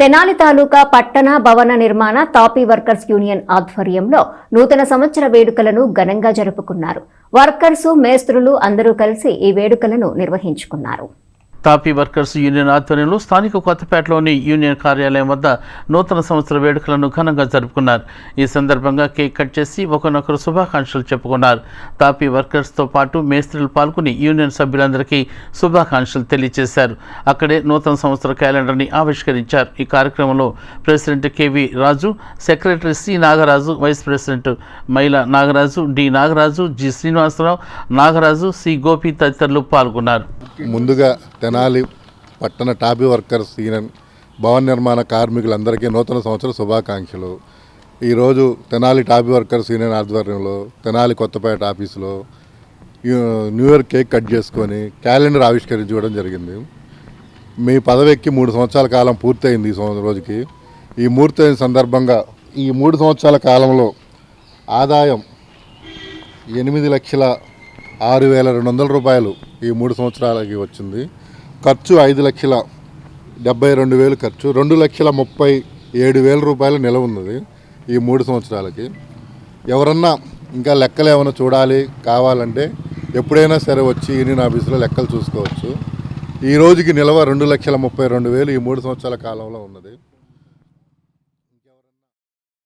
తెనాలి తాలూకా పట్టణ భవన నిర్మాణ తాపీ వర్కర్స్ యూనియన్ ఆధ్వర్యంలో నూతన సంవత్సర వేడుకలను ఘనంగా జరుపుకున్నారు. వర్కర్సు మేస్త్రులు అందరూ కలిసి ఈ వేడుకలను నిర్వహించుకున్నారు. తాపీ వర్కర్స్ యూనియన్ ఆధ్వర్యంలో స్థానిక కొత్తపేటలోని యూనియన్ కార్యాలయం వద్ద నూతన సంవత్సర వేడుకలను ఘనంగా జరుపుకున్నారు. ఈ సందర్భంగా కేక్ కట్ చేసి ఒకరినొకరు శుభాకాంక్షలు చెప్పుకున్నారు. తాపీ వర్కర్స్తో పాటు మేస్త్రీలు పాల్గొని యూనియన్ సభ్యులందరికీ శుభాకాంక్షలు తెలియజేశారు. అక్కడే నూతన సంవత్సర క్యాలెండర్ని ఆవిష్కరించారు. ఈ కార్యక్రమంలో president K V Raju secretary C Nagaraju vice president మహిళ Nagaraju D Nagaraju G Srinivasarao Nagaraju C Gopi తదితరులు పాల్గొన్నారు. ముందుగా తెనాలి పట్టణ టాబీ వర్కర్స్ యూనియన్ భవన నిర్మాణ కార్మికులందరికీ నూతన సంవత్సర శుభాకాంక్షలు. ఈరోజు తెనాలి టాబీ వర్కర్స్ యూనియన్ ఆధ్వర్యంలో తెనాలి కొత్తపేట ఆఫీసులో న్యూ ఇయర్ కేక్ కట్ చేసుకొని క్యాలెండర్ ఆవిష్కరించుకోవడం జరిగింది. మీ పదవికి మూడు సంవత్సరాల కాలం పూర్తయింది ఈ సంవత్సరం రోజుకి. ఈ పూర్తయిన సందర్భంగా ఈ మూడు సంవత్సరాల కాలంలో ఆదాయం ఎనిమిది లక్షల ఆరు వేల రెండు వందల రూపాయలు ఈ మూడు సంవత్సరాలకి వచ్చింది. ఖర్చు ఐదు లక్షల డెబ్బై రెండు వేలు ఖర్చు. రెండు లక్షల ముప్పై ఏడు వేల రూపాయలు నిలవ ఉన్నది ఈ మూడు సంవత్సరాలకి. ఎవరన్నా ఇంకా లెక్కలు ఏమైనా చూడాలి కావాలంటే ఎప్పుడైనా సరే వచ్చి యూనియన్ ఆఫీసులో లెక్కలు చూసుకోవచ్చు. ఈ రోజుకి నిలవ రెండు లక్షల ముప్పై రెండు వేలు ఈ మూడు సంవత్సరాల కాలంలో ఉన్నది.